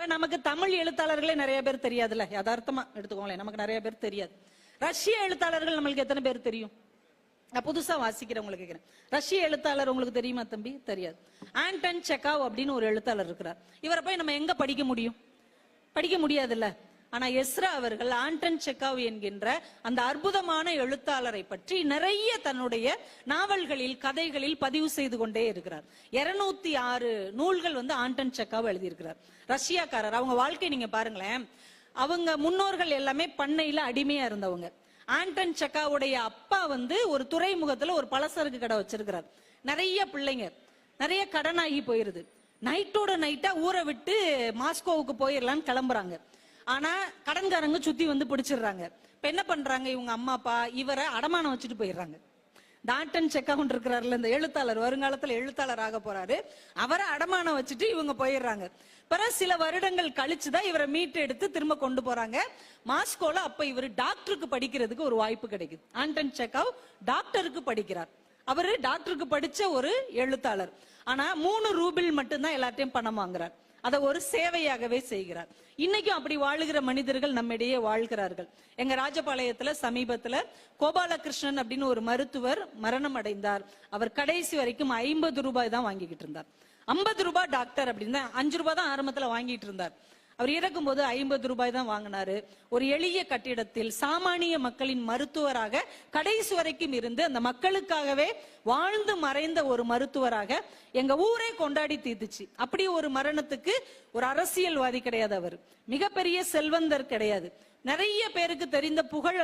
இப்போ நமக்கு தமிழ் எழுத்தாளர்களே நிறைய பேர் தெரியாதுல்ல யதார்த்தமா எடுத்துக்கோங்களேன். நமக்கு நிறைய பேர் தெரியாது. ரஷ்ய எழுத்தாளர்கள் நம்மளுக்கு எத்தனை பேர் தெரியும்? நான் புதுசா வாசிக்கிறவங்களுக்கு கேட்கிறேன் ரஷ்ய எழுத்தாளர் உங்களுக்கு தெரியுமா தம்பி? தெரியாது. ஆண்டன் செக்காவ் அப்படின்னு ஒரு எழுத்தாளர் இருக்கிறார். இவரை போய் நம்ம எங்க படிக்க முடியும்? படிக்க முடியாதுல்ல. ஆனா எஸ்ரா அவர்கள் ஆண்டன் செக்காவ் என்கின்ற அந்த அற்புதமான எழுத்தாளரை பற்றி நிறைய தன்னுடைய நாவல்களில் கதைகளில் பதிவு செய்து கொண்டே இருக்கிறார். இருநூத்தி ஆறு நூல்கள் வந்து ஆண்டன் செக்காவ் எழுதியிருக்கிறார். ரஷ்யாக்காரர் அவங்க வாழ்க்கை நீங்க பாருங்களேன். அவங்க முன்னோர்கள் எல்லாமே பண்ணையில அடிமையா இருந்தவங்க. ஆண்டன் செக்காவுடைய அப்பா வந்து ஒரு துறைமுகத்துல ஒரு பலசரக்கு கடை வச்சிருக்கிறார். நிறைய பிள்ளைங்க நிறைய கடனாகி போயிருது. நைட்டோட நைட்டா ஊரை விட்டு மாஸ்கோவுக்கு போயிடலான்னு கிளம்புறாங்க. ஆனா கடன்காரங்க சுத்தி வந்து பிடிச்சிடுறாங்க. இப்ப என்ன பண்றாங்க? இவங்க அம்மா அப்பா இவரை அடமானம் வச்சுட்டு போயிடுறாங்க. டாண்டன் செக்கவுண்ட் இருக்கிறாருல இந்த எழுத்தாளர் வருங்காலத்துல எழுத்தாளர் ஆக போறாரு. அவரை அடமானம் வச்சுட்டு இவங்க போயிடுறாங்க. பிறகு சில வருடங்கள் கழிச்சுதான் இவரை மீட்டு எடுத்து திரும்ப கொண்டு போறாங்க. மாஸ்கோல அப்ப இவர் டாக்டருக்கு படிக்கிறதுக்கு ஒரு வாய்ப்பு கிடைக்குது. ஆண்டன் செக்கவ் டாக்டருக்கு படிக்கிறார். அவரு டாக்டருக்கு படிச்ச ஒரு எழுத்தாளர். ஆனா மூணு ரூபில் மட்டும்தான் எல்லாத்தையும் பணம் வாங்குறார். அதை ஒரு சேவையாகவே செய்கிறார். இன்னைக்கும் அப்படி வாழுகிற மனிதர்கள் நம்மிடையே வாழ்கிறார்கள். எங்க ராஜபாளையத்துல சமீபத்துல கோபாலகிருஷ்ணன் அப்படின்னு ஒரு மருத்துவர் மரணம் அடைந்தார். அவர் கடைசி வரைக்கும் ஐம்பது ரூபாய் தான் வாங்கிக்கிட்டு இருந்தார். ஐம்பது ரூபாய் டாக்டர் அப்படின்னு அஞ்சு ரூபாய் தான் ஆரம்பத்துல வாங்கிட்டு இருந்தார். அவர் இறக்கும் போது ஐம்பது ரூபாய் தான் வாங்கினாரு. ஒரு எளிய கட்டிடத்தில் சாமானிய மக்களின் மருத்துவராக கடைசி வரைக்கும் இருந்து அந்த மக்களுக்காகவே வாழ்ந்து மறைந்த ஒரு மருத்துவராக எங்க ஊரே கொண்டாடி தீர்த்துச்சு. அப்படி ஒரு மரணத்துக்கு ஒரு அரசியல்வாதி கிடையாது அவர். மிகப்பெரிய செல்வந்தர் கிடையாது. நிறைய பேருக்கு தெரிந்த புகழ்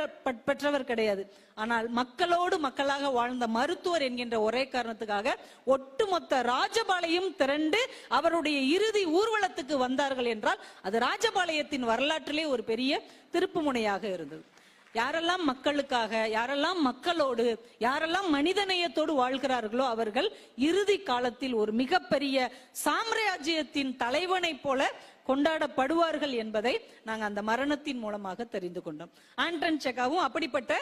பெற்றவர் கிடையாது. ஆனால் மக்களோடு மக்களாக வாழ்ந்த மருத்துவர் என்கின்ற ஒரே காரணத்துக்காக ஒட்டுமொத்த ராஜபாளையம் திரண்டு அவருடைய இறுதி ஊர்வலத்துக்கு வந்தார்கள் என்றால் அது ராஜபாளையத்தின் வரலாற்றிலே ஒரு பெரிய திருப்புமுனையாக இருந்தது. யாரெல்லாம் மக்களுக்காக யாரெல்லாம் மக்களோடு யாரெல்லாம் மனிதநேயத்தோடு வாழ்கிறார்களோ அவர்கள் இறுதி காலத்தில் ஒரு மிகப்பெரிய சாம்ராஜ்யத்தின் தலைவனைப் போல கொண்டாடப்படுவார்கள் என்பதை நாங்கள் அந்த மரணத்தின் மூலமாக தெரிந்து கொண்டோம். ஆண்டன் செக்காவும் அப்படிப்பட்ட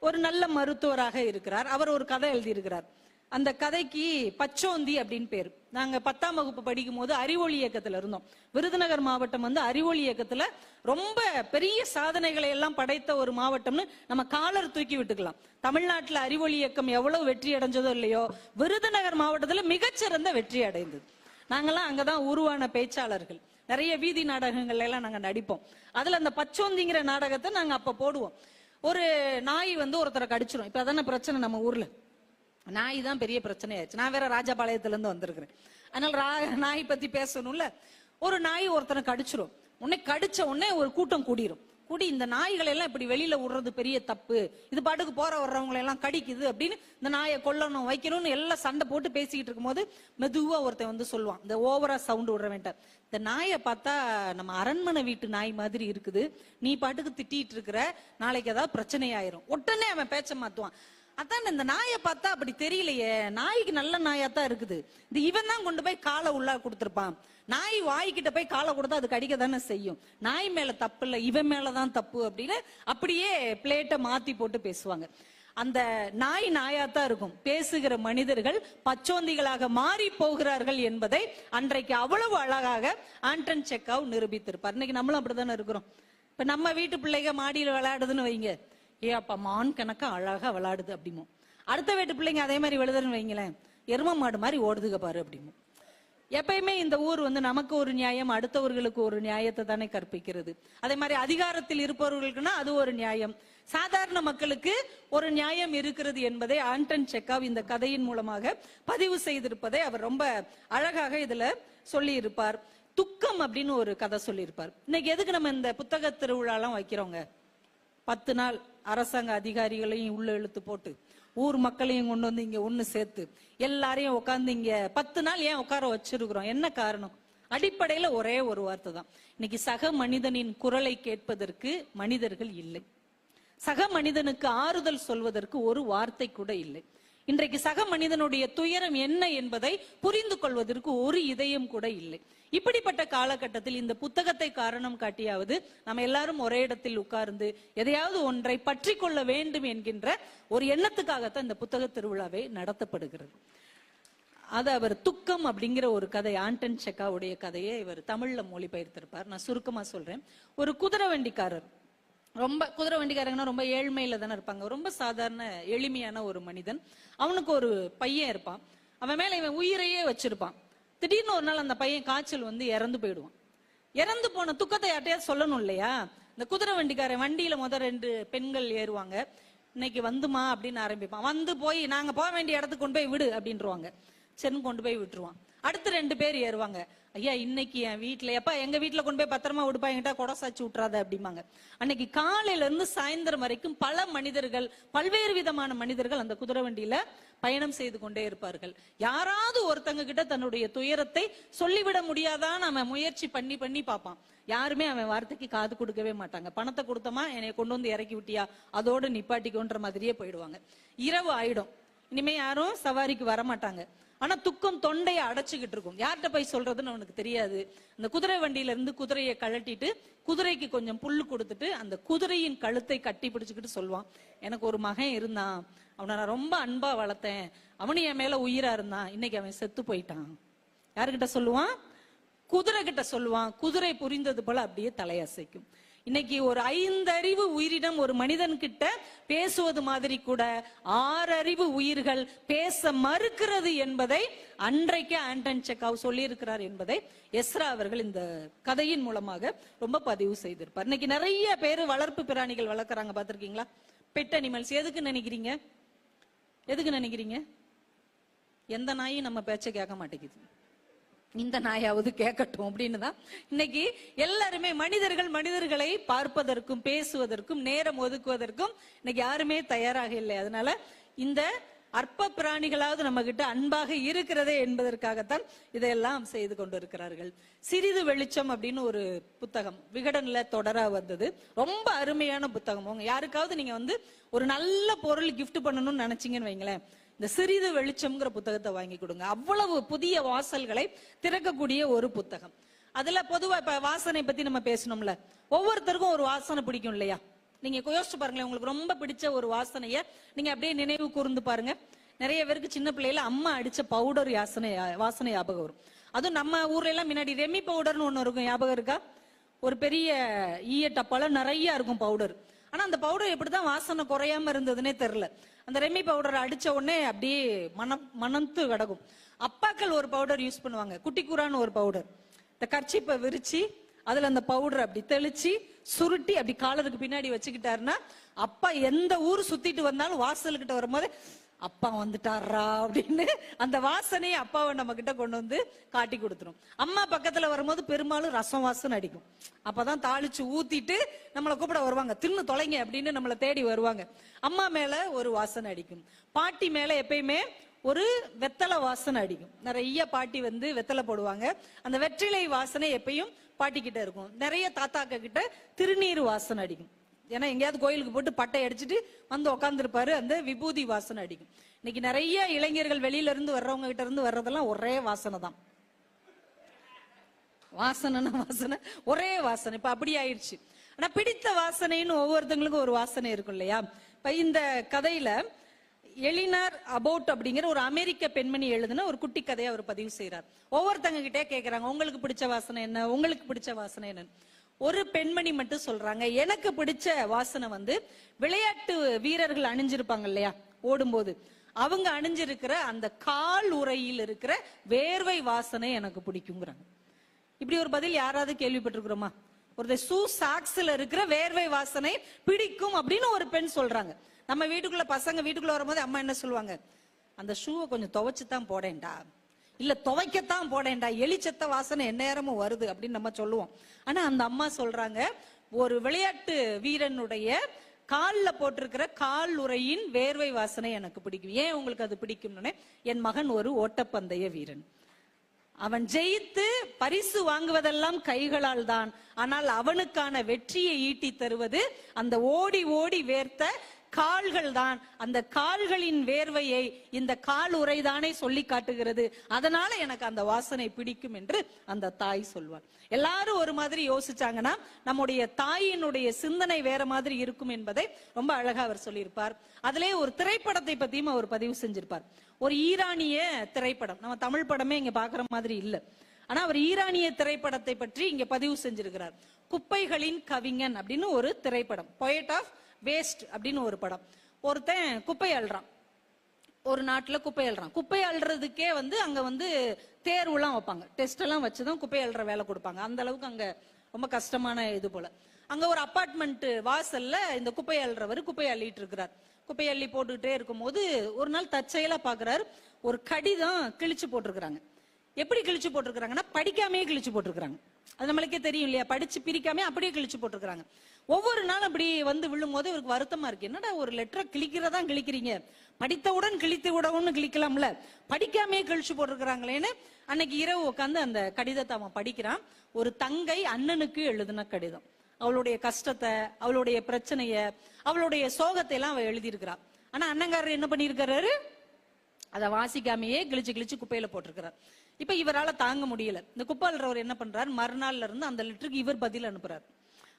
ஒரு நல்ல மருத்துவராக இருக்கிறார். அவர் ஒரு கதை எழுதியிருக்கிறார். அந்த கதைக்கு பச்சோந்தி அப்படின்னு பேர். நாங்க பத்தாம் வகுப்பு படிக்கும் போது அறிவொளி இயக்கத்துல இருந்தோம். விருதுநகர் மாவட்டம் வந்து அறிவொளி இயக்கத்துல ரொம்ப பெரிய சாதனைகளை எல்லாம் படைத்த ஒரு மாவட்டம்னு நம்ம காலர் தூக்கி விட்டுக்கலாம். தமிழ்நாட்டுல அறிவொளி இயக்கம் எவ்வளவு வெற்றி அடைஞ்சதோ இல்லையோ விருதுநகர் மாவட்டத்துல மிகச்சிறந்த வெற்றி அடைந்தது. நாங்கெல்லாம் அங்கதான் உருவான பேச்சாளர்கள். நிறைய வீதி நாடகங்கள் எல்லாம் நாங்க நடிப்போம். அதுல அந்த பச்சோந்திங்கிற நாடகத்தை நாங்க அப்ப போடுவோம். ஒரு நாய் வந்து ஒருத்தரை கடிச்சிரும். இப்ப அதான பிரச்சனை நம்ம ஊர்ல. நாய் தான் பெரிய பிரச்சனை ஆயிடுச்சு நான் வேற ராஜபாளையத்துல இருந்து வந்திருக்கிறேன். அதனால ரா- நாய் பத்தி பேசணும்ல. ஒரு நாய் ஒருத்தனை கடிச்சிரும். உடனே கடிச்ச உடனே ஒரு கூட்டம் கூடிரும். கூடி இந்த நாய்களை எல்லாம் இப்படி வெளியில விடுறது பெரிய தப்பு. இது பாட்டுக்கு போற வர்றவங்களை எல்லாம் கடிக்குது அப்படின்னு இந்த நாயை கொல்லணும் வைக்கணும்னு எல்லாம் சண்டை போட்டு பேசிக்கிட்டு இருக்கும்போது மெதுவா ஒருத்தன் வந்து சொல்லுவான். இந்த ஓவரா சவுண்ட் விடுற வேண்டாம் இந்த நாயை பார்த்தா நம்ம அரண்மனை வீட்டு நாய் மாதிரி இருக்குது. நீ பாட்டுக்கு திட்டிட்டு இருக்கிற நாளைக்கு ஏதாவது பிரச்சனை ஆயிரும் உடனே அவன் பேச்ச மாத்துவான். அதான் இந்த நாயை பார்த்தா அப்படி தெரியலையே. நாய்க்கு நல்ல நாயா தான் இருக்குது. இந்த இவன் தான் கொண்டு போய் காலை உள்ளா கொடுத்துருப்பான். நாய் வாய்க்கிட்ட போய் காலை கொடுத்தா அது கடிக்க தானே செய்யும். நாய் மேல தப்பு இல்ல இவன் மேலதான் தப்பு அப்படின்னு அப்படியே பிளேட்டை மாத்தி போட்டு பேசுவாங்க. அந்த நாய் நாயாத்தான் இருக்கும். பேசுகிற மனிதர்கள் பச்சோந்திகளாக மாறி போகிறார்கள் என்பதை அன்றைக்கு அவ்வளவு அழகாக ஆண்டன் செக்காவ் நிரூபித்திருப்பார். இன்னைக்கு நம்மளும் அப்படித்தானே இருக்கிறோம். இப்ப நம்ம வீட்டு பிள்ளைங்க மாடியில் விளையாடுதுன்னு வைங்க. ஏ அப்பா மான் கணக்க அழகாக விளாடுது அப்படிமோ. அடுத்த வீட்டு பிள்ளைங்க அதே மாதிரி விழுதுன்னு வைங்களேன். எரும மாடு மாதிரி ஓடுதுக பாரு அப்படிமோ. எப்பயுமே இந்த ஊர் வந்து நமக்கு ஒரு நியாயம் அடுத்தவர்களுக்கு ஒரு நியாயத்தை தானே கற்பிக்கிறது. அதே மாதிரி அதிகாரத்தில் இருப்பவர்களுக்குன்னா அது ஒரு நியாயம். சாதாரண மக்களுக்கு ஒரு நியாயம் இருக்கிறது என்பதை ஆண்டன் செக்காவ் இந்த கதையின் மூலமாக பதிவு செய்திருப்பதை அவர் ரொம்ப அழகாக இதுல சொல்லி இருப்பார் துக்கம் அப்படின்னு ஒரு கதை சொல்லியிருப்பார். இன்னைக்கு எதுக்கு நம்ம இந்த புத்தக திருவிழாலாம் வைக்கிறோங்க? பத்து நாள். அரசாங்க அதிகாரிகளையும் உள்ள இழுத்து போட்டு ஊர் மக்களையும் கொண்டு வந்து இங்க ஒண்ணு சேர்த்து எல்லாரையும் உட்காந்து இங்க பத்து நாள் ஏன் உட்கார வச்சிருக்கிறோம்? என்ன காரணம்? அடிப்படையில ஒரே ஒரு வார்த்தை தான். இன்னைக்கு சக மனிதனின் குரலை கேட்பதற்கு மனிதர்கள் இல்லை. சக மனிதனுக்கு ஆறுதல் சொல்வதற்கு ஒரு வார்த்தை கூட இல்லை. இன்றைக்கு சக மனிதனுடைய துயரம் என்ன என்பதை புரிந்து கொள்வதற்கு ஒரு இதயம் கூட இல்லை. இப்படிப்பட்ட காலகட்டத்தில் இந்த புத்தகத்தை காரணம் காட்டியாவது நம்ம எல்லாரும் ஒரே இடத்தில் உட்கார்ந்து எதையாவது ஒன்றை பற்றி கொள்ள வேண்டும் என்கின்ற ஒரு எண்ணத்துக்காகத்தான் இந்த புத்தக திருவிழாவை நடத்தப்படுகிறது. அது அவர் துக்கம் அப்படிங்கிற ஒரு கதை ஆண்டன் செக்காவுடைய கதையை இவர் தமிழ்ல மொழிபெயர்த்திருப்பார். நான் சுருக்கமா சொல்றேன். ஒரு குதிரை வண்டிக்காரர் ரொம்ப குதிரை வண்டிக்காரங்கன்னா ரொம்ப ஏழ்மையில தானே இருப்பாங்க. ரொம்ப சாதாரண எளிமையான ஒரு மனிதன். அவனுக்கு ஒரு பையன் இருப்பான். அவன் மேல இவன் உயிரையே வச்சிருப்பான். திடீர்னு ஒரு நாள் அந்த பையன் காய்ச்சல் வந்து இறந்து போயிடுவான். இறந்து போன துக்கத்தை யார்ட்டையாவது சொல்லணும் இல்லையா? இந்த குதிரை வண்டிக்காரன் வண்டியில முத ரெண்டு பெண்கள் ஏறுவாங்க. இன்னைக்கு வந்துமா அப்படின்னு ஆரம்பிப்பான். வந்து போய் நாங்க போக வேண்டிய இடத்துக்கு கொண்டு போய் விடு அப்படின்றவாங்க. சரின்னு கொண்டு போய் விட்டுருவான். அடுத்து ரெண்டு பேர் ஏறுவாங்க. ஐயா இன்னைக்கு என் வீட்டுல எப்பா எங்க வீட்டுல கொண்டு போய் பத்திரமா விடுப்பா என்கிட்ட கொடை சாச்சு விட்டுறாத அப்படிம்பாங்க. அன்னைக்கு காலையில இருந்து சாயந்தரம் வரைக்கும் பல மனிதர்கள் பல்வேறு விதமான மனிதர்கள் அந்த குதிரை வண்டியில பயணம் செய்து கொண்டே இருப்பார்கள். யாராவது ஒருத்தங்க கிட்ட தன்னுடைய துயரத்தை சொல்லிவிட முடியாதான் அவன் முயற்சி பண்ணி பண்ணி பார்ப்பான். யாருமே அவன் வார்த்தைக்கு காது கொடுக்கவே மாட்டாங்க. பணத்தை கொடுத்தமா என்னை கொண்டு வந்து இறக்கி விட்டியா அதோடு நிப்பாட்டிக்கோன்ற மாதிரியே போயிடுவாங்க. இரவு ஆயிடும். இனிமே யாரும் சவாரிக்கு வர மாட்டாங்க ஆனா துக்கம் தொண்டையை அடைச்சுக்கிட்டு இருக்கும். யார்கிட்ட போய் சொல்றதுன்னு அவனுக்கு தெரியாது. அந்த குதிரை வண்டியில இருந்து குதிரையை கழட்டிட்டு குதிரைக்கு கொஞ்சம் புல்லு கொடுத்துட்டு அந்த குதிரையின் கழுத்தை கட்டி பிடிச்சுக்கிட்டு சொல்லுவான். எனக்கு ஒரு மகன் இருந்தான். அவனை நான் ரொம்ப அன்பா வளர்த்தேன். அவனு என் மேல உயிரா இருந்தான். இன்னைக்கு அவன் செத்து போயிட்டான். யாருக்கிட்ட சொல்லுவான்? குதிரை கிட்ட சொல்லுவான். குதிரை புரிந்தது போல அப்படியே தலையசைக்கும். இன்னைக்கு ஒரு ஐந்தறிவு உயிரினம் ஒரு மனிதன் கிட்ட பேசுவது மாதிரி கூட ஆறறிவு உயிர்கள் பேச மறுக்கிறது என்பதை அன்றைக்கு ஆண்டன் செக்காவ் சொல்லியிருக்கிறார் என்பதை எஸ்ரா அவர்கள் இந்த கதையின் மூலமாக ரொம்ப பதிவு செய்திருப்பார். இன்னைக்கு நிறைய பேர் வளர்ப்பு பிராணிகள் வளர்க்குறாங்க பார்த்துருக்கீங்களா? பெட் அனிமல்ஸ் எதுக்கு நினைக்கிறீங்க? எதுக்கு நினைக்கிறீங்க? எந்த நாயும் நம்ம பேச்சை கேட்க மாட்டேங்குது. இந்த நாயாவது கேட்கட்டும் அப்படின்னு தான் இன்னைக்கு எல்லாருமே மனிதர்கள் மனிதர்களை பார்ப்பதற்கும் பேசுவதற்கும் நேரம் ஒதுக்குவதற்கும் இன்னைக்கு யாருமே தயாராக இல்லை. அதனால இந்த அற்ப பிராணிகளாவது நம்ம கிட்ட அன்பாக இருக்கிறதே என்பதற்காகத்தான் இதையெல்லாம் செய்து கொண்டிருக்கிறார்கள். சிறிது வெளிச்சம் அப்படின்னு ஒரு புத்தகம் விகடன்ல தொடரா வந்தது. ரொம்ப அருமையான புத்தகம். உங்க யாருக்காவது நீங்க வந்து ஒரு நல்ல பொருள் கிஃப்ட் பண்ணணும்னு நினைச்சீங்கன்னு வைங்களேன். இந்த சிறிது வெளிச்சம்ங்கிற புத்தகத்தை வாங்கி கொடுங்க. அவ்வளவு புதிய வாசல்களை திறக்கக்கூடிய ஒரு புத்தகம். அதுல பொதுவா இப்ப வாசனை பத்தி நம்ம பேசணும்ல. ஒவ்வொருத்தருக்கும் ஒரு வாசனை பிடிக்கும் இல்லையா? நீங்க யோசிச்சு பாருங்களேன் உங்களுக்கு ரொம்ப பிடிச்ச ஒரு வாசனைய நீங்க அப்படியே நினைவு கூர்ந்து பாருங்க. நிறைய பேருக்கு சின்ன பிள்ளையில அம்மா அடிச்ச பவுடர் யாசனை வாசனை ஞாபகம் வரும். அதுவும் நம்ம ஊர்ல எல்லாம் முன்னாடி ரெமி பவுடர்னு ஒண்ணு இருக்கும் ஞாபகம் இருக்கா? ஒரு பெரிய ஈய டப்பால நிறைய இருக்கும் பவுடர். ஆனா அந்த பவுடர் எப்படிதான் வாசனை குறையாம இருந்ததுன்னே தெரியல. அந்த ரெமி பவுடர் அடிச்ச உடனே அப்படியே மனம் மனத்து கிடக்கும் அப்பாக்கள் ஒரு பவுடர் யூஸ் பண்ணுவாங்க. குட்டிக்கூரான்னு ஒரு பவுடர். இந்த கர்ச்சிப்பை விரிச்சு அதுல அந்த பவுடர் அப்படி தெளிச்சு சுருட்டி அப்படி காலருக்கு பின்னாடி வச்சுக்கிட்டாருன்னா அப்பா எந்த ஊர் சுத்திட்டு வந்தாலும் வாசல்கிட்ட வரும்போது அப்பா வந்துட்டாரா அப்படின்னு அந்த வாசனையை அப்பாவை நம்ம கிட்ட கொண்டு வந்து காட்டி கொடுத்துரும். அம்மா பக்கத்துல வரும்போது பெரும்பாலும் ரசம் வாசனை அடிக்கும். அப்பதான் தாளிச்சு ஊத்திட்டு நம்மளை கூப்பிட வருவாங்க. தின்னு தொலைங்க அப்படின்னு நம்மளை தேடி வருவாங்க. அம்மா மேல ஒரு வாசனை அடிக்கும். பாட்டி மேல எப்பயுமே ஒரு வெத்தலை வாசனை அடிக்கும். நிறைய பாட்டி வந்து வெத்தலை போடுவாங்க. அந்த வெற்றிலை வாசனை எப்பயும் பாட்டி கிட்ட இருக்கும். நிறைய தாத்தாக்க கிட்ட திருநீர் வாசனை அடிக்கும். ஏன்னா எங்கேயாவது கோயிலுக்கு போட்டு பட்டை அடிச்சுட்டு வந்து உட்காந்துருப்பாரு அந்த விபூதி வாசனை அடிக்கும். இன்னைக்கு நிறைய இளைஞர்கள் வெளியில இருந்து வர்றவங்க கிட்ட இருந்து வர்றதெல்லாம் ஒரே வாசனை தான். வாசனைன்னா வாசனை ஒரே வாசனை. இப்ப அப்படி ஆயிடுச்சு. ஆனா பிடித்த வாசனைன்னு ஒவ்வொருத்தங்களுக்கும் ஒரு வாசனை இருக்கும் இல்லையா? இப்ப இந்த கதையில எலினார் அபவுட் அப்படிங்கிற ஒரு அமெரிக்க பெண்மணி எழுதுன ஒரு குட்டி கதையை அவர் பதிவு செய்யறார் ஒவ்வொருத்தங்க கிட்டே கேக்குறாங்க உங்களுக்கு பிடிச்ச வாசனை என்ன? உங்களுக்கு பிடிச்ச வாசனை என்ன ஒரு பெண்மணி மட்டும் சொல்றாங்க. எனக்கு பிடிச்ச வாசனை வந்து விளையாட்டு வீரர்கள் அணிஞ்சிருப்பாங்க இல்லையா? ஓடும்போது. அவங்க அணிஞ்சிருக்கிற அந்த கால் உரையில் இருக்கிற வேர்வை வாசனை எனக்கு பிடிக்குங்கிறாங்க. இப்படி ஒரு பதில் யாராவது கேள்விப்பட்டிருக்கிறோமா? ஒரு ஷூ சாக்ஸ்ல இருக்கிற வேர்வை வாசனை பிடிக்கும் அப்படின்னு ஒரு பெண் சொல்றாங்க. நம்ம வீட்டுக்குள்ள பசங்க வீட்டுக்குள்ள வரும்போது அம்மா என்ன சொல்லுவாங்க? அந்த ஷூவை கொஞ்சம் துவைச்சு தான் போடேன்டா. இல்ல துவைக்கத்தான் போடேன்டா எலிச்சத்த வாசனை எந்நேரமும் வருது அப்படின்னு நம்ம சொல்லுவோம். ஆனா அந்த அம்மா சொல்றாங்க ஒரு விளையாட்டு வீரனுடைய காலில் போட்டிருக்கிற கால் உரையின் வேர்வை வாசனை எனக்கு பிடிக்கும். ஏன் உங்களுக்கு அது பிடிக்கும்னு? என் மகன் ஒரு ஓட்டப்பந்தய வீரன். அவன் ஜெயித்து பரிசு வாங்குவதெல்லாம் கைகளால் தான். ஆனால் அவனுக்கான வெற்றியை ஈட்டி தருவது அந்த ஓடி ஓடி வேர்த்த கால்கள் தான் அந்த கால்களின் வேர்வையை இந்த கால் உரைதானே சொல்லி காட்டுகிறது. அதனால எனக்கு அந்த வாசனை பிடிக்கும் என்று அந்த தாய் சொல்வார் எல்லாரும் ஒரு மாதிரி யோசிச்சாங்கன்னா நம்முடைய தாயினுடைய சிந்தனை வேற மாதிரி இருக்கும் என்பதை ரொம்ப அழகா அவர் சொல்லியிருப்பார். அதிலே ஒரு திரைப்படத்தை பத்தியும் அவர் பதிவு செஞ்சிருப்பார். ஒரு ஈரானிய திரைப்படம். நம்ம தமிழ் படமே இங்க பாக்குற மாதிரி இல்ல. ஆனா அவர் ஈரானிய திரைப்படத்தை பற்றி இங்க பதிவு செஞ்சிருக்கிறார். குப்பைகளின் கவிஞன் அப்படின்னு ஒரு திரைப்படம். பொயட் ஆஃப் வேஸ்ட் அப்படின்னு ஒரு படம். ஒருத்தன் குப்பை அழுறான் ஒரு நாட்டில் குப்பை அழுறான் குப்பை அழுறதுக்கே வந்து அங்கே வந்து தேர்வுலாம் வைப்பாங்க. டெஸ்ட் எல்லாம் வச்சுதான் குப்பை அழுற வேலை கொடுப்பாங்க. அந்த அளவுக்கு அங்கே ரொம்ப கஷ்டமான இது போல. அங்க ஒரு அப்பார்ட்மெண்ட் வாசல்ல இந்த குப்பை அள்ளுறவர் குப்பை அள்ளிட்டு இருக்கிறார். குப்பை அள்ளி போட்டுக்கிட்டே இருக்கும்போது ஒரு நாள் தற்செயலா பாக்குறாரு. ஒரு கடிதம் கிழிச்சு போட்டிருக்கிறாங்க. எப்படி கிழிச்சு போட்டிருக்கிறாங்கன்னா படிக்காமே கிழிச்சு போட்டிருக்கிறாங்க. அது நம்மளுக்கே தெரியும் இல்லையா? படிச்சு பிரிக்காம அப்படியே கிழிச்சு போட்டிருக்காங்க ஒவ்வொரு நாளும் அப்படி வந்து விழும் போது இவருக்கு வருத்தமா இருக்கு. என்னடா ஒரு லெட்டரை கிழிக்கிறதா கிழிக்கிறீங்க? படித்தவுடன் கிழித்து விடவும்னு கிழிக்கலாம்ல. படிக்காமே கிழிச்சு போட்டிருக்கிறாங்களேன்னு அன்னைக்கு இரவு உட்காந்து அந்த கடிதத்தை அவன் படிக்கிறான். ஒரு தங்கை அண்ணனுக்கு எழுதின கடிதம். அவளுடைய கஷ்டத்தை அவளுடைய பிரச்சனைய அவளுடைய சோகத்தை எல்லாம் அவ எழுதியிருக்கிறான் ஆனா அண்ணங்காரர் என்ன பண்ணியிருக்கிறாரு? அதை வாசிக்காமையே கிழிச்சு கிழிச்சு குப்பையில போட்டிருக்கிறார். இப்ப இவரால தாங்க முடியல. இந்த குப்பாளர் என்ன பண்றாரு? மறுநாள்ல இருந்து அந்த லெட்டருக்கு இவர் பதில் அனுப்புறாரு.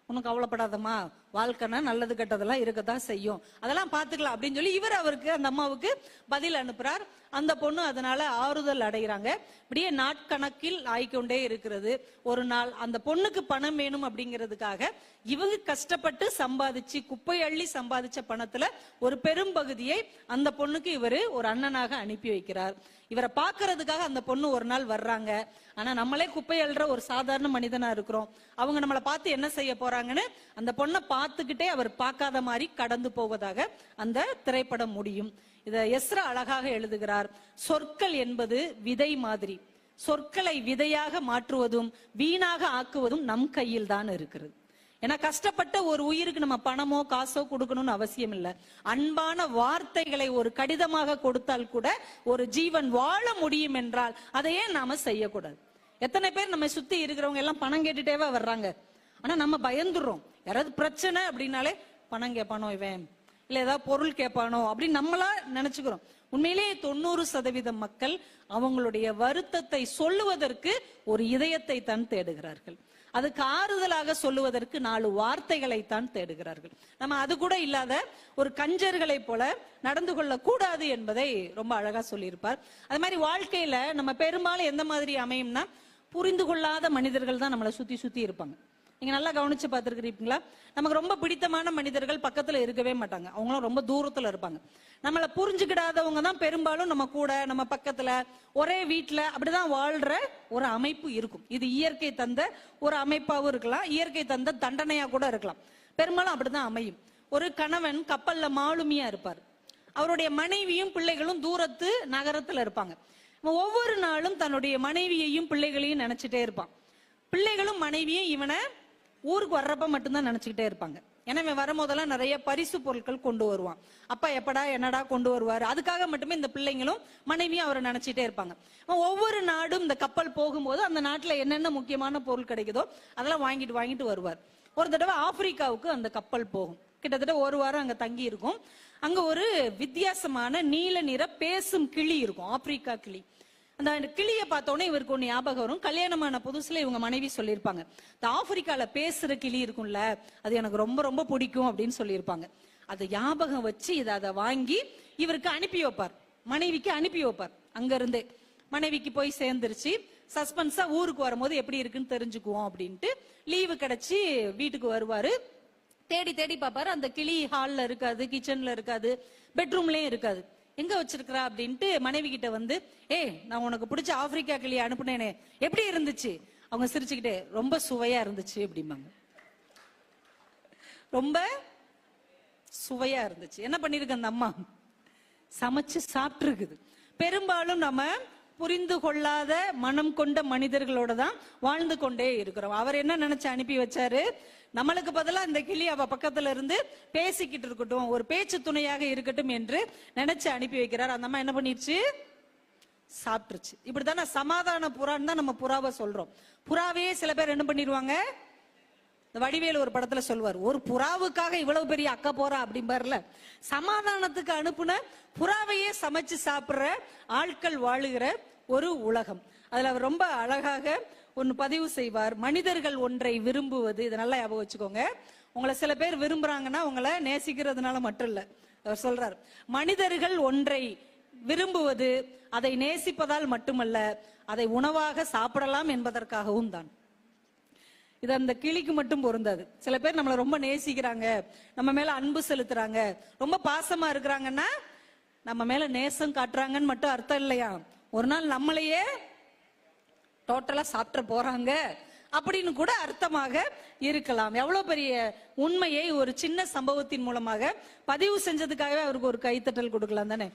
உனக்கு கவலைப்படாதம்மா. வாழ்க்கைனா நல்லது கெட்டதெல்லாம் இருக்கத்தான் செய்யும். அதெல்லாம் பாத்துக்கலாம் அப்படின்னு சொல்லி இவர் அவருக்கு அந்த அம்மாவுக்கு பதில் அனுப்புறார். அந்த பொண்ணு அதனால ஆறுதல் அடைகிறாங்க. இப்படியே நாட்கணக்கில் ஆயிக்கொண்டே இருக்கிறது. ஒரு நாள் அந்த பொண்ணுக்கு பணம் வேணும் அப்படிங்கிறதுக்காக இவங்க கஷ்டப்பட்டு சம்பாதிச்சு குப்பை அள்ளி சம்பாதிச்ச பணத்துல ஒரு பெரும் பகுதியை அந்த பொண்ணுக்கு இவரு ஒரு அண்ணனாக அனுப்பி வைக்கிறார். இவரை பாக்குறதுக்காக அந்த பொண்ணு ஒரு நாள் வர்றாங்க. ஆனா நம்மளே குப்பை அள்ளுற ஒரு சாதாரண மனிதனா இருக்கிறோம். அவங்க நம்மளை பார்த்து என்ன செய்ய போறாங்கன்னு அந்த பொண்ணை பார்த்துக்கிட்டே அவர் பார்க்காத மாதிரி கடந்து போவதாக அந்த திரைப்படம் முடியும். இத எஸ்ரா அழகாக எழுதுகிறார். சொற்கள் என்பது விதை மாதிரி. சொற்களை விதையாக மாற்றுவதும் வீணாக ஆக்குவதும் நம் கையில் தான் இருக்கிறது. ஏன்னா கஷ்டப்பட்ட ஒரு உயிருக்கு நம்ம பணமோ காசோ கொடுக்கணும்னு அவசியம் இல்லை. அன்பான வார்த்தைகளை ஒரு கடிதமாக கொடுத்தால் கூட ஒரு ஜீவன் வாழ முடியும் என்றால் அதையே நாம செய்யக்கூடாது. எத்தனை பேர் நம்ம சுத்தி இருக்கிறவங்க எல்லாம் பணம் கேட்டுட்டேவா வர்றாங்க. ஆனா நம்ம பயந்துடுறோம். யாராவது பிரச்சனை அப்படின்னாலே பணம் கேட்பானோ இவன்? இல்ல ஏதாவது பொருள் கேட்பானோ அப்படின்னு நம்மளா நினைச்சுக்கிறோம். உண்மையிலேயே தொண்ணூறு சதவீதம் மக்கள் அவங்களுடைய வருத்தத்தை சொல்லுவதற்கு ஒரு இதயத்தை தான் தேடுகிறார்கள். அதுக்கு ஆறுதலாக சொல்லுவதற்கு நாலு வார்த்தைகளை தான் தேடுகிறார்கள். நம்ம அது கூட இல்லாத ஒரு கஞ்சர்களை போல நடந்து கொள்ள கூடாது என்பதை ரொம்ப அழகா சொல்லியிருப்பார். அது மாதிரி வாழ்க்கையில நம்ம பெரும்பாலும் எந்த மாதிரி அமையும்னா புரிந்து கொள்ளாத மனிதர்கள் தான் நம்மளை சுத்தி சுத்தி இருப்பாங்க. நீங்க நல்லா கவனிச்சு பார்த்துருக்கிறீங்களா? நமக்கு ரொம்ப பிடித்தமான மனிதர்கள் பக்கத்துல இருக்கவே மாட்டாங்க. அவங்களும் ரொம்ப தூரத்துல இருப்பாங்க. நம்மளை புரிஞ்சுக்கிடாதவங்க தான் பெரும்பாலும் நம்ம கூட நம்ம பக்கத்துல ஒரே வீட்டுல அப்படிதான் வாழ்ற ஒரு அமைப்பு இருக்கும். இது இயற்கை தந்த ஒரு அமைப்பாகவும் இருக்கலாம். இயற்கை தந்த தண்டனையா கூட இருக்கலாம். பெரும்பாலும் அப்படிதான் அமையும். ஒரு கணவன் கப்பல்ல மாலுமியா இருப்பார். அவருடைய மனைவியும் பிள்ளைகளும் தூரத்து நகரத்துல இருப்பாங்க. ஒவ்வொரு நாளும் தன்னுடைய மனைவியையும் பிள்ளைகளையும் நினைச்சிட்டே இருப்பான். பிள்ளைகளும் மனைவியும் இவனை ஊருக்கு வர்றப்ப மட்டும்தான் நினைச்சுக்கிட்டே இருப்பாங்க. ஏன்னா இவன் வரும்போதெல்லாம் நிறைய பரிசு பொருட்கள் கொண்டு வருவான். அப்பா எப்படா என்னடா கொண்டு வருவாரு? அதுக்காக மட்டுமே இந்த பிள்ளைங்களும் மனைவியும் அவரை நினைச்சிட்டே இருப்பாங்க. ஒவ்வொரு நாடும் இந்த கப்பல் போகும்போது அந்த நாட்டுல என்னென்ன முக்கியமான பொருள் கிடைக்குதோ அதெல்லாம் வாங்கிட்டு வாங்கிட்டு வருவார். ஒரு தடவை ஆப்பிரிக்காவுக்கு அந்த கப்பல் போகும். கிட்டத்தட்ட ஒரு வாரம் அங்க தங்கி இருக்கும். அங்க ஒரு வித்தியாசமான நீல நிற பேசும் கிளி இருக்கும் ஆப்பிரிக்கா கிளி. அந்த கிளியை பார்த்தோன்னே இவருக்கு ஒன்று ஞாபகம் வரும். கல்யாணமான புதுசுல இவங்க மனைவி சொல்லியிருப்பாங்க. இந்த ஆப்பிரிக்கால பேசுற கிளி இருக்கும்ல அது எனக்கு ரொம்ப ரொம்ப பிடிக்கும் அப்படின்னு சொல்லியிருப்பாங்க. அதை ஞாபகம் வச்சு இதை அதை வாங்கி இவருக்கு அனுப்பி வைப்பார். மனைவிக்கு அனுப்பி வைப்பார். அங்க இருந்தே மனைவிக்கு போய் சேர்ந்துருச்சு. சஸ்பென்ஸா ஊருக்கு வரும்போது எப்படி இருக்குன்னு தெரிஞ்சுக்குவோம் அப்படின்ட்டு லீவு கிடைச்சி வீட்டுக்கு வருவாரு. தேடி தேடி பார்ப்பாரு. அந்த கிளி ஹாலில் இருக்காது கிச்சன்ல இருக்காது பெட்ரூம்லயும் இருக்காது. எங்க வச்சிருக்கிறா அப்படின்ட்டு மனைவி கிட்ட வந்து ஏய் நான் உனக்கு பிடிச்ச ஆப்பிரிக்கா கிளியை அனுப்புனேனே. எப்படி இருந்துச்சு? அவங்க சிரிச்சுக்கிட்டே ரொம்ப சுவையா இருந்துச்சு அப்படிம்பாங்க. ரொம்ப சுவையா இருந்துச்சு. என்ன பண்ணிருக்கு அந்த அம்மா? சமைச்சு சாப்பிட்டு பெரும்பாலும் நம்ம புரிந்து கொள்ளாத மனம் கொண்ட மனிதர்களோட தான் வாழ்ந்து கொண்டே இருக்கிறோம். அவர் என்ன நினைச்சு அனுப்பி வச்சாரு? நம்மளுக்கு பதிலாக இந்த கிளி அவ பக்கத்துல இருந்து பேசிக்கிட்டு இருக்கட்டும். ஒரு பேச்சு துணையாக இருக்கட்டும் என்று நினைச்சு அனுப்பி வைக்கிறார். அந்த அம்மா என்ன பண்ணிருச்சு? சாப்பிட்டுருச்சு. இப்படித்தானே சமாதான புறான்னு தான் நம்ம புறாவை சொல்றோம். புறாவே சில பேர் என்ன பண்ணிடுவாங்க? இந்த வடிவேலு ஒரு படத்துல சொல்வார் ஒரு புறாவுக்காக இவ்வளவு பெரிய அக்கா போறா? அப்படிம்பாருல. சமாதானத்துக்கு அனுப்புன புறாவையே சமைச்சு சாப்பிடுற ஆட்கள் வாழுகிற ஒரு உலகம். அதுல அவர் ரொம்ப அழகாக ஒன்னு பதிவு செய்வார் மனிதர்கள் ஒன்றை விரும்புவது. இதை நல்லா ஞாபகம் வச்சுக்கோங்க. உங்களை சில பேர் விரும்புறாங்கன்னா உங்களை நேசிக்கிறதுனால மட்டும் இல்ல. அவர் சொல்றார் மனிதர்கள் ஒன்றை விரும்புவது அதை நேசிப்பதால் மட்டுமல்ல அதை உணவாக சாப்பிடலாம் என்பதற்காகவும் தான். இது அந்த கிளிக்கு மட்டும் பொருந்தாது. சில பேர் நம்மளை ரொம்ப நேசிக்கிறாங்க நம்ம மேல அன்பு செலுத்துறாங்க ரொம்ப பாசமா இருக்கிறாங்கன்னா நம்ம மேல நேசம் காட்டுறாங்கன்னு மட்டும் அர்த்தம் இல்லையா? ஒரு நாள் நம்மளையே டோட்டலா சாப்பிட போறாங்க அப்படின்னு கூட அர்த்தமாக இருக்கலாம். எவ்வளவு பெரிய உண்மையை ஒரு சின்ன சம்பவத்தின் மூலமாக பதிவு செஞ்சதுக்காகவே அவருக்கு ஒரு கைத்தட்டல் கொடுக்கலாம் தானே?